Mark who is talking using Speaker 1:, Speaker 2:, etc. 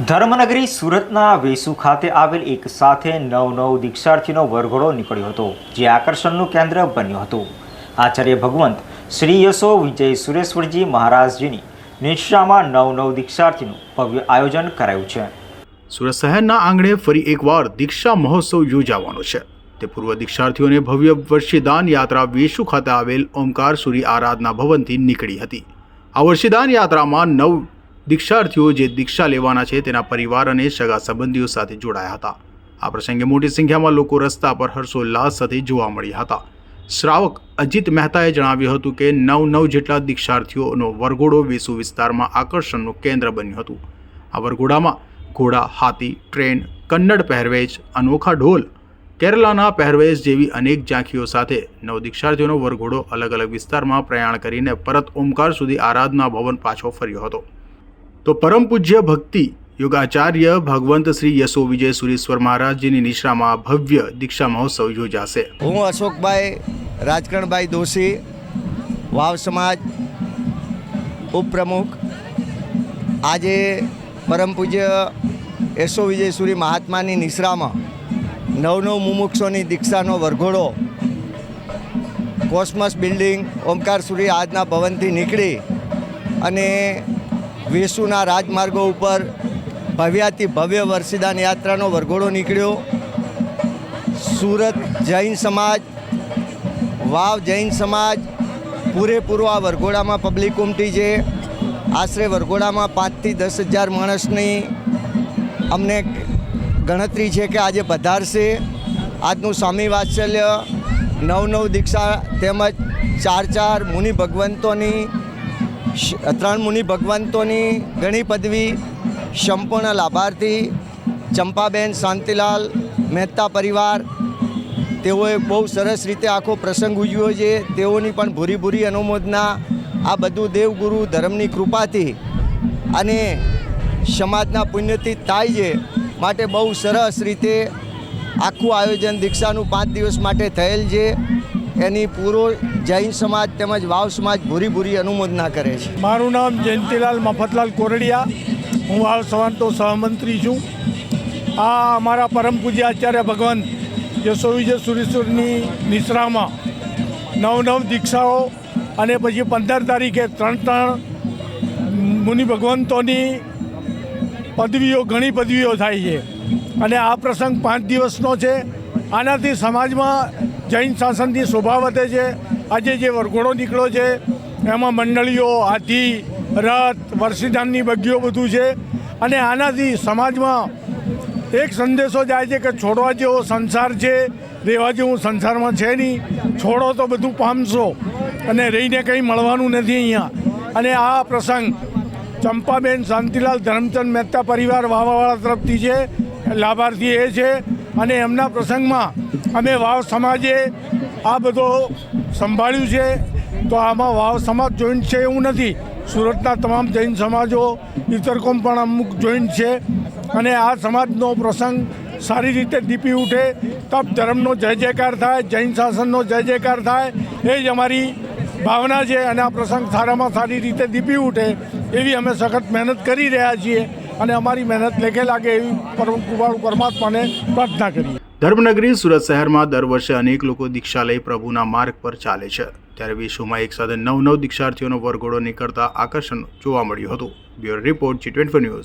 Speaker 1: ધર્મનગરી સુરતના વેસુ ખાતે આવેલ એક સાથે નવ નવ દીક્ષાર્થીનો વરઘોડો નીકળ્યો હતો, જે આકર્ષણનું કેન્દ્ર બન્યું હતું. આચાર્ય ભગવંત શ્રી યશો વિજય સુરેશ્વરજી મહારાજજીની નિષ્ઠામાં નવ નવ દીક્ષાર્થીનું ભવ્ય આયોજન કરાયું છે.
Speaker 2: સુરત શહેરના આંગણે ફરી એકવાર દીક્ષા મહોત્સવ યોજાવાનો છે. તે પૂર્વ દીક્ષાર્થીઓને ભવ્ય વર્ષીદાન યાત્રા વેશુ ખાતે આવેલ ઓમકાર સૂરી આરાધના ભવનથી નીકળી હતી. આ વર્ષીદાન યાત્રામાં નવ દીક્ષાર્થીઓ જે દીક્ષા લેવાના છે તેના પરિવાર અને સગા સંબંધીઓ સાથે જોડાયા હતા. આ પ્રસંગે મોટી સંખ્યામાં લોકો રસ્તા પર હર્ષોલ્લાસ સાથે જોવા મળ્યા હતા. શ્રાવક અજીત મહેતાએ જણાવ્યું હતું કે નવ નવ જેટલા દીક્ષાર્થીઓનો વરઘોડો વેસુ વિસ્તારમાં આકર્ષણનું કેન્દ્ર બન્યું હતું. આ વરઘોડામાં ઘોડા, હાથી, ટ્રેન, કન્નડ પહેરવેશ, અનોખા ઢોલ, કેરલાના પહેરવેશ જેવી અનેક ઝાંખીઓ સાથે નવ દીક્ષાર્થીઓનો વરઘોડો અલગ અલગ વિસ્તારમાં પ્રયાણ કરીને પરત ઓમકાર સુધી આરાધના ભવન પાછો ફર્યો હતો. તો પરમ પૂજ્ય ભક્તિ યોગાચાર્ય ભગવંત શ્રી યશો વિજય સુરેશ્વર મહારાજજીની નિશ્રામાં ભવ્ય દીક્ષા મહોત્સવ યોજાશે.
Speaker 3: હું અશોકભાઈ રાજકરણભાઈ દોશી, વાવ સમાજ ઉપપ્રમુખ. આજે પરમ પૂજ્ય યશો વિજયસુરી મહાત્માની નિશ્રામાં નવ નવ મુમુક્ષોની દીક્ષાનો વરઘોડો કોસ્મસ બિલ્ડિંગ ઓમકાર સુરી આજના ભવનથી નીકળી અને વેસુના રાજમાર્ગો ઉપર ભવ્યાથી ભવ્ય વર્ષિદાન યાત્રાનો વરઘોડો નીકળ્યો. સુરત જૈન સમાજ, વાવ જૈન સમાજ, પૂરેપૂરો આ વરઘોડામાં પબ્લિક ઉમટી છે. આશરે વરઘોડામાં પાંચથી દસ હજાર માણસની અમને ગણતરી છે કે આજે પધારશે. આજનું સ્વામી વાત્સલ્ય નવ નવ દીક્ષા તેમજ ચાર ચાર મુનિ ભગવંતોની ત્રણ મુનિ ભગવંતોની ઘણી પદવી, સંપૂર્ણ લાભાર્થી, ચંપાબેન, શાંતિલાલ, મહેતા પરિવાર, તેઓએ બહુ સરસ રીતે આખો પ્રસંગ ઉજવ્યો છે. તેઓની પણ ભૂરી ભૂરી અનુમોદના આ બધું દેવગુરુ ધર્મની કૃપાથી અને સમાજના પુણ્યથી થાય છે માટે બહુ સરસ રીતે આખું આયોજન દીક્ષાનું પાંચ દિવસ માટે થયેલ છે. એની પૂરો જૈન સમાજ તેમજ વાવ સમાજ ભૂરી ભૂરી અનુમોદના કરે છે.
Speaker 4: મારું નામ જયંતિલાલ મફતલાલ કોરડિયા. હું વાવ સવાંતો સહમંત્રી છું. આ અમારા પરમ પૂજ્ય આચાર્ય ભગવાન યશો વિજય સુરેશ્વરની નિશ્રામાં નવ નવ દીક્ષાઓ અને પછી પંદર તારીખે ત્રણ ત્રણ મુનિ ભગવંતોની પદવીઓ, ઘણી પદવીઓ થાય છે. અને આ પ્રસંગ પાંચ દિવસનો છે. આનાથી સમાજમાં જૈન શાસનથી શોભા વધે છે. આજે જે વરઘોડો નીકળ્યો છે, એમાં મંડળીઓ, હાથી, રથ વર્ષીધાનની બગીઓ બધું છે. અને આનાથી સમાજમાં એક સંદેશો જાય છે કે છોડવા જેવો સંસાર છે. રહેવા જેવું સંસારમાં છે નહીં. છોડો તો બધું પામશો. અને રહીને કંઈ મળવાનું નથી અહીંયા. અને આ પ્રસંગ ચંપાબેન, શાંતિલાલ, ધરમચંદ મહેતા પરિવાર વાવાવાળા તરફથી છે. લાભાર્થી એ છે. અને એમના પ્રસંગમાં અમે વાવ સમાજે આ બધો સંભાળ્યું છે. તો આમાં વાવ સમાજ જોઈન્ટ છે એવું નથી. સુરતના તમામ જૈન સમાજો, ઇતરકોમ પણ અમુક જોઈન્ટ છે. અને આ સમાજનો પ્રસંગ સારી રીતે દીપી ઉઠે. તપ ધર્મનો જય જયકાર થાય, જૈન શાસનનો જય જયકાર થાય, એ જ અમારી ભાવના છે. અને આ પ્રસંગ સારામાં સારી રીતે દીપી ઉઠે એવી અમે સખત મહેનત કરી રહ્યા છીએ. અને અમારી મહેનત લેખે લાગે એવી પરમ પરમાત્માને પ્રાર્થના કરીએ.
Speaker 2: ધર્મનગરી સુરત શહેરમાં દર વર્ષે અનેક લોકો દીક્ષા લઈ પ્રભુના માર્ગ પર ચાલે છે. ત્યારે વિશ્વમાં એક સાથે નવ નવ દીક્ષાર્થીઓનો વરઘોડો નીકળતા આકર્ષણ જોવા મળ્યું હતું. Bureau report G twenty news.